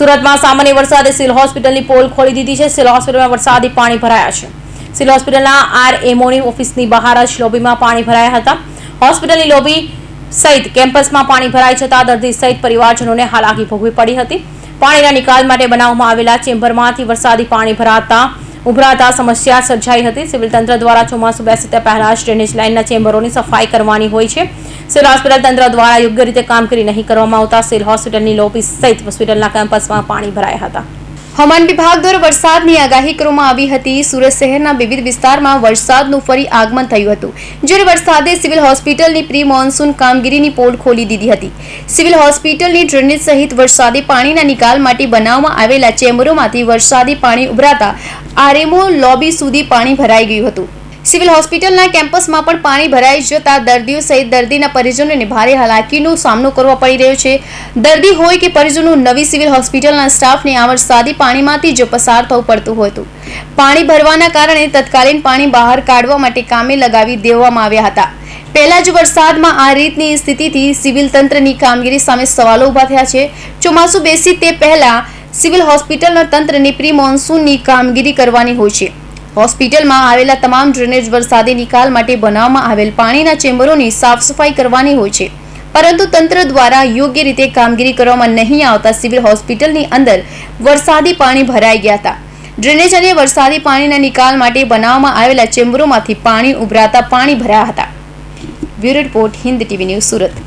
સુરતમાં સામાન્ય વરસાદે સિવિલ હોસ્પિટલની પોલ ખોલી દીધી છે. સિવિલ હોસ્પિટલમાં વરસાદી પાણી ભરાયા છે. સિવિલ હોસ્પિટલના આર એમોની ઓફિસની બહાર જ લોબીમાં પાણી ભરાયા હતા. હોસ્પિટલની લોબી સહિત કેમ્પસમાં પાણી ભરાઈ જતા દર્દી સહિત પરિવારજનોને હાલાકી ભોગવી પડી હતી. પાણીના નિકાલ માટે બનાવવામાં આવેલા ચેમ્બરમાંથી વરસાદી પાણી ભરાતા ઉભરાતા સમસ્યા સર્જાઈ હતી. સિવિલ તંત્ર દ્વારા ચોમાસું બેસે તે પહેલા જ ડ્રેનેજ લાઇનના ચેમ્બરોની સફાઈ કરવાની હોય છે. સિવિલ હોસ્પિટલ તંત્ર દ્વારા યોગ્ય રીતે કામગીરી નહીં કરવામાં આવતા. સિવિલ હોસ્પિટલની લોબી સહિત હોસ્પિટલના કેમ્પસમાં પાણી ભરાયા હતા. હવામાન વિભાગ દ્વારા વરસાદની આગાહી કરવામાં આવી હતી. સુરત શહેરના વિવિધ વિસ્તારમાં વરસાદનું ફરી આગમન થયું હતું. જ્યારે વરસાદે સિવિલ હોસ્પિટલની પ્રી મોન્સૂન કામગીરીની પોલ ખોલી દીધી હતી. સિવિલ હોસ્પિટલની ડ્રેનેજ સહિત વરસાદી પાણીના નિકાલ માટે બનાવવામાં આવેલા ચેમ્બરોમાંથી વરસાદી પાણી ઉભરાતા આરએમઓ લોબી સુધી પાણી ભરાઈ ગયું હતું. સિવિલ હોસ્પિટલના કેમ્પસમાં પણ પાણી ભરાઈ જતા દર્દીઓ સહિત દર્દીના પરિજનોને ભારે હાલાકીનો સામનો કરવો પડી રહ્યો છે. દર્દી હોય કે પરિજનો, નવી સિવિલ હોસ્પિટલના સ્ટાફને આ સાદી પાણીમાંથી જ પસાર થવું પડતું હતું. પાણી ભરવાના કારણે તત્કાલીન પાણી બહાર કાઢવા માટે કામે લગાવી દેવામાં આવ્યા હતા. પહેલા જ વરસાદમાં આ રીતની સ્થિતિથી સિવિલ તંત્રની કામગીરી સામે સવાલો ઊભા થયા છે. ચોમાસું બેસી તે પહેલા સિવિલ હોસ્પિટલના તંત્રની પ્રી મોન્સૂનની કામગીરી કરવાની હોય છે. હોસ્પિટલમાં આવેલા તમામ ડ્રેનેજ વરસાદી નિકાલ માટે બનાવવામાં આવેલ પાણીના ચેમ્બરોની સાફ સફાઈ કરવાની હોય છે. પરંતુ તંત્ર દ્વારા યોગ્ય રીતે કામગીરી કરવામાં નહીં આવતા સિવિલ હોસ્પિટલની અંદર વરસાદી પાણી ભરાઈ ગયા હતા. ડ્રેનેજ અને વરસાદી પાણીના નિકાલ માટે બનાવવામાં આવેલા ચેમ્બરોમાંથી પાણી ઉભરાતા પાણી ભરાયા હતા. Bureau report, Hind TV news, Surat.